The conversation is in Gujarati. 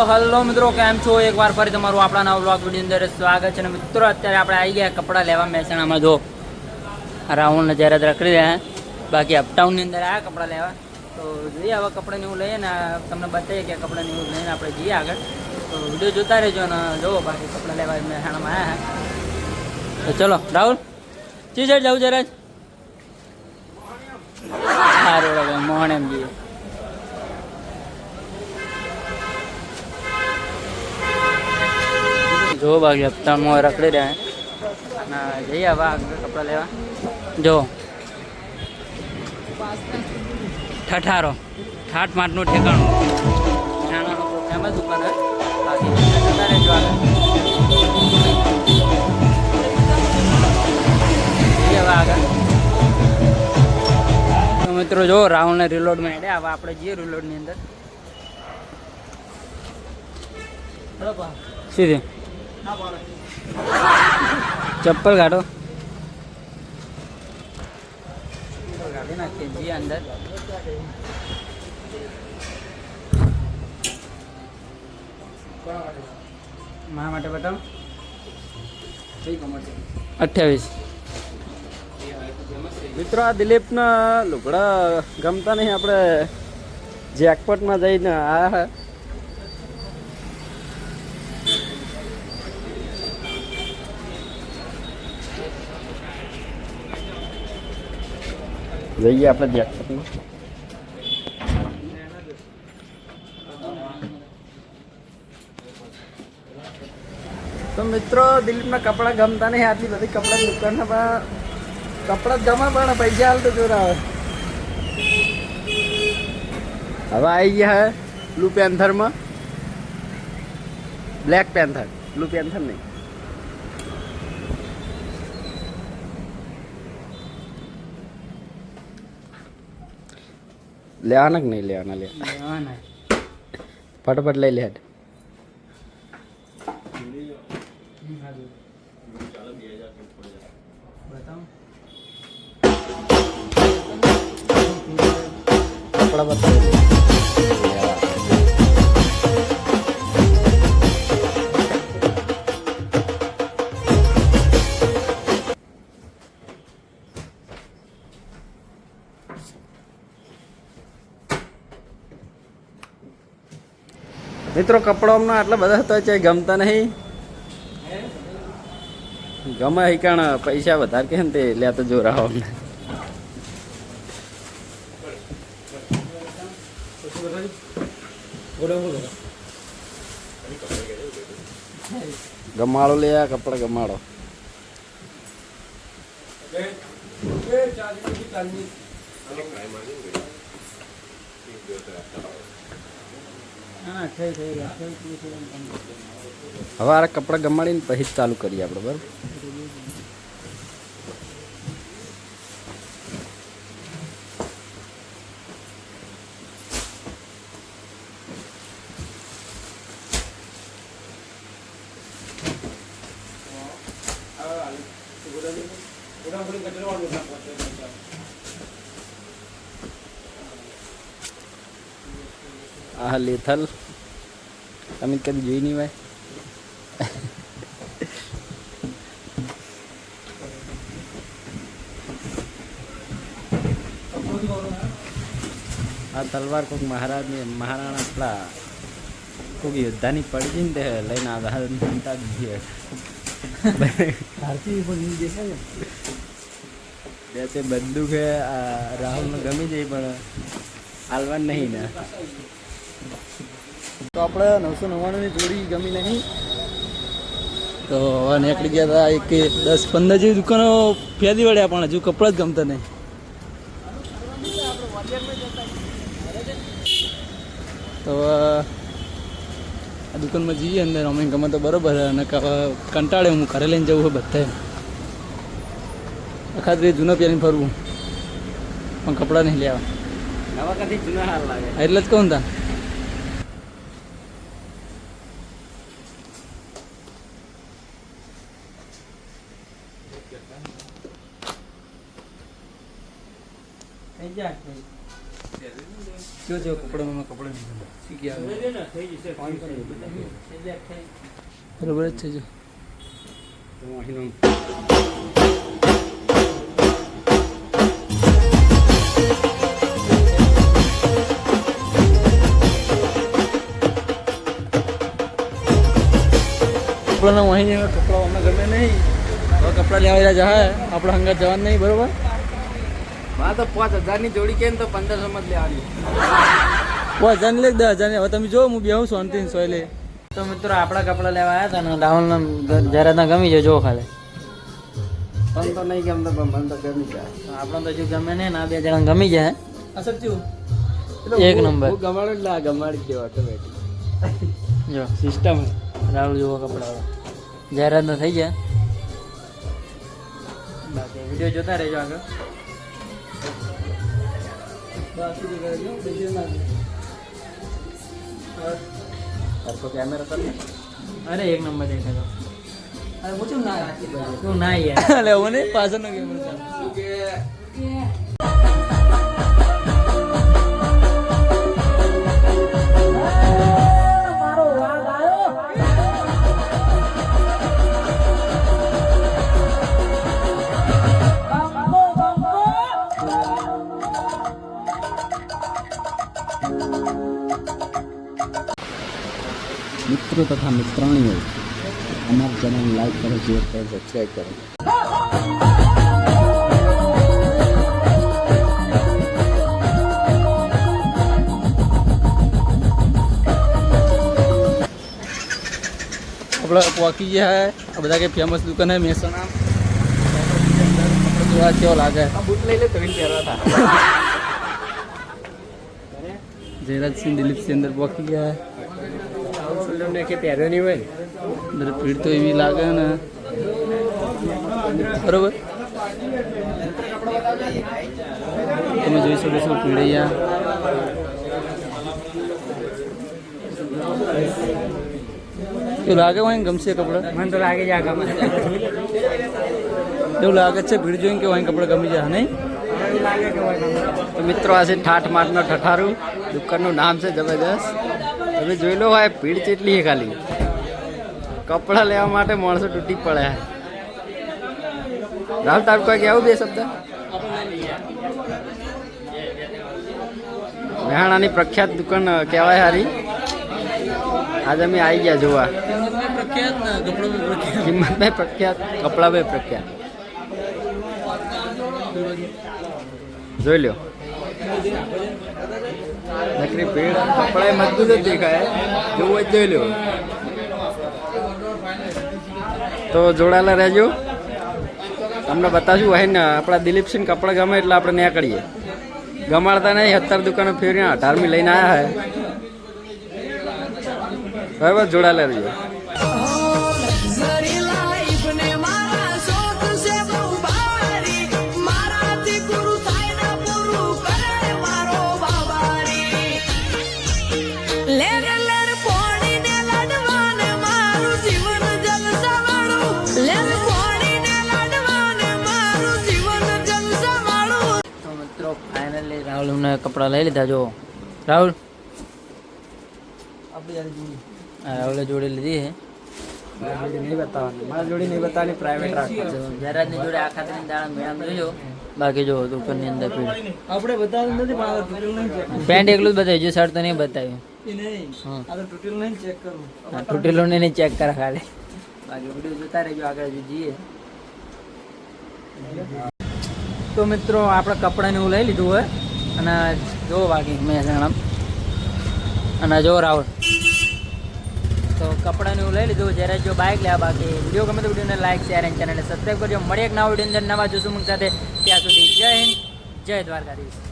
તો હલો મિત્રો, કેમ છો? એકવાર ફરી તમારું આપણા નવા બ્લોગ વીડિયો અંદર સ્વાગત છે. અને મિત્રો, અત્યારે આપણે આવી ગયા કપડાં લેવા મહેસાણામાં. જો રાઉન્ડ જ્યારે રખડી રહ્યા, બાકી અપટાઉનની અંદર આ કપડાં લેવા. તો જોઈએ હવે કપડાં એવું લઈએ ને તમને બતાવીએ કે કપડાં એવું લઈને આપણે જઈએ આગળ. તો વીડિયો જોતા રહેજો ને જુઓ બાકી કપડાં લેવા મહેસાણામાં આવ્યા તો ચલો, રાહુલ, ચી સાઈડ જવું જરાજ? સારું મોહણ એમ જઈએ. જો બાકી હપ્તામાં રખડી રહ્યા ના જઈએ હવે આગળ કપડાં લેવા. જો ઠઠારો. ઠાઠ માટનું ઠેકાણું. નાનો ફેમસ દુકાન બાકી જતા આગળ. મિત્રો જો રાહુલને રિલોડમાં હેડે હવે આપણે જઈએ રિલોડની અંદર. સીધી ચપ્પલ કાઢો. અંદર મારા માટે બતાવો. અઠ્યાવીસ. મિત્રો આ દિલીપના લુગડા ગમતા નહીં. આપણે જેકપોટમાં જઈને આ જઈએ આપણે જેકપોટમાં તો મિત્રો, દિલીપના કપડાં ગમતા નહીં. આટલી બધી કપડાં દુકાનમાં કપડાં ગમે પણ પૈસા હાલતો જોર હવે આવી ગયા હે blue પેન્થરમાં. Black panther. Blue panther નહીં. લેવાના કે નહીં લેવાના લે? લેવાના. ફટાફટ લઈ લે કપડા બતાવી. મિત્રો કપડામાં આટલા બધા તો છે ગમતા નહીં. ગમે હિકાણ પૈસા વધારે કે ને તે લેતા જો રાહો ગમાડો લે આ કપડા, ગમાડો. ના હવે આ કપડાં ગમાડીને પછી જ ચાલુ કરીએ આપણે બરાબર? આ લેથલ. તમે કદી જોઈ નહીં ભાઈ? આ તલવાર કોઈક મહારાજને મહારાણા પેલા કોઈક યોદ્ધાની પડી ગઈ ને તે લઈને દેખાય બે તે બંદૂક રાહુલને ગમી જાય પણ હાલવાન નહીં ને. તો આપણે નવસો નવ્વાણુંની જોડી ગમી નહીં. તો હવે નીકળી ગયા હતા એક દસ પંદર જેવી દુકાનો ફેરી વળ્યા પણ હજુ કપડાં જ ગમતા નહીં. તો આ દુકાનમાં જઈએ અંદર. અમે ગમે તો બરોબર અને કંટાળે હું ઘરે લઈને જવું હોય બધા આખા દિવસ જૂના પહેરીને ફરવું. પણ કપડાં નહીં લેવા. એટલે જ કહું તા કયો છે કપડામાં કપડા બરોબર જ છે જો કપડાના વહી કપડા અમને ગમે નહીં. કપડા લેવા જાય આપણે હંગાત જવાનું નહીં, બરોબર? હા તો પાંચ હજારની જોડી કેમ તો પંદરસો માં જ લેવાની પાંચ હજાર લે દસ હજાર હવે તમે જો હું બેહું શાંતિ સોય લે. તો મિત્રો આપણા કપડા લેવા આવ્યા હતા ને જરાતના ગમી જાય જો ખાલી. પણ તો નહીં ગમતો પણ મને તો ગમી જાય. આપણને તો જો ગમે નહીં ના બે જણા ગમી જાય આ સચ્ચું એક નંબર. ગમાડું એટલે આ ગમાડી જ તો બેઠી. જો. સિસ્ટમ રાહુલ જેવો કપડા જાહેરાત થઈ જાય. બાકી વીડિયો જોતા રહેજો આગળ. સરખો કેમેરો કર અરે એક નંબર દેખાતો અરે પૂછું ના તું ના યાર. એટલે હું નહીં પાછળનો કેમેરો મિત્રો તથા મિત્રાણીઓ અમારા ચેનલ લાઈક કરો શેર કરો સબસ્ક્રાઈબ કરો. આપણે પહોંચી ગયા આ બધા કે ફેમસ દુકાન હે મહેસાણા જોવા કેવો લાગે? બૂટ લઈ લે તો પહેરવા હતા. જયરાજસિંહ દિલીપસિંહ અંદર પહોંચી ગયા હે ને કે પહેર્યો નહીં હોય અંદર ભીડ તો એવી લાગે ને બરોબર તમે જોઈ શકો છો ભીડ અહીંયા એવું લાગે હોય ગમશે કપડા મને તો લાગે છે આ ગમે એવું લાગે છે ભીડ જોઈને કે હોય કપડા ગમી જાય નહીં તો મિત્રો આ છે ઠાઠ માટનો ઠઠારું. દુકાનનું નામ છે જબરદસ્ત તમે જોઈ લો ભાઈ ભીડ ચેટલી છે ખાલી. કપડાં લેવા માટે માણસો તૂટી પડે રાહુલ તારું કોઈ કેવું બે શબ્દ? મહેણાની પ્રખ્યાત દુકાન કહેવાય હારી. આજે અમે આવી ગયા જોવા. કિંમત પ્રખ્યાત. કપડાં પ્રખ્યાત. જોઈ લ્યો. નકરી ભીડ કપડા મજબૂત જ દેખાય. જોવું જ જોઈ લ્યો. તો જોડાયેલા રહેજો. તમને બતાવશું હોય ને, આપણા દિલીપસિંહ કપડાં ગમે એટલે આપણે ત્યાં કરીએ. ગમાડતા નહીં, અત્યારે દુકાનો ફેરીને અઢારમી લઈને આવ્યા હે. બરાબર, જોડાયેલા રહેજો. રાહુલને કપડાં લઈ લીધા જો રાહુલ? રાહુલે જોડી લીધી છે. જો અંદર આપણે બતાવ્યું નથી પણ આ ટૂટેલ નહીં ચેક પેન્ટ એકલું જ બતાવ્યું જે શર્ટ તો નહીં બતાવ્યું. તૂટેલું ને નહીં ચેક કરા ખાલી. બાકી વીડિયો જોતા રહેજો આગળ જઈએ. તો મિત્રો આપણે કપડાને એવું લઈ લીધું હોય. અને જો બાકી મહેસાણા અને જો રાહુલ. તો કપડાને એવું લઈ લીધું. જ્યારે જો બાઇક લેવા બાકી. વીડિયો ગમે તો વિડીયોને લાઈક શેર એન્ડ ચેનલને સબસ્ક્રાઈબ કરજો. મળી એક નવા વીડિયો અંદર નવા જોશું સાથે. ત્યાં સુધી જય હિન્દ, જય દ્વારકાધીશ.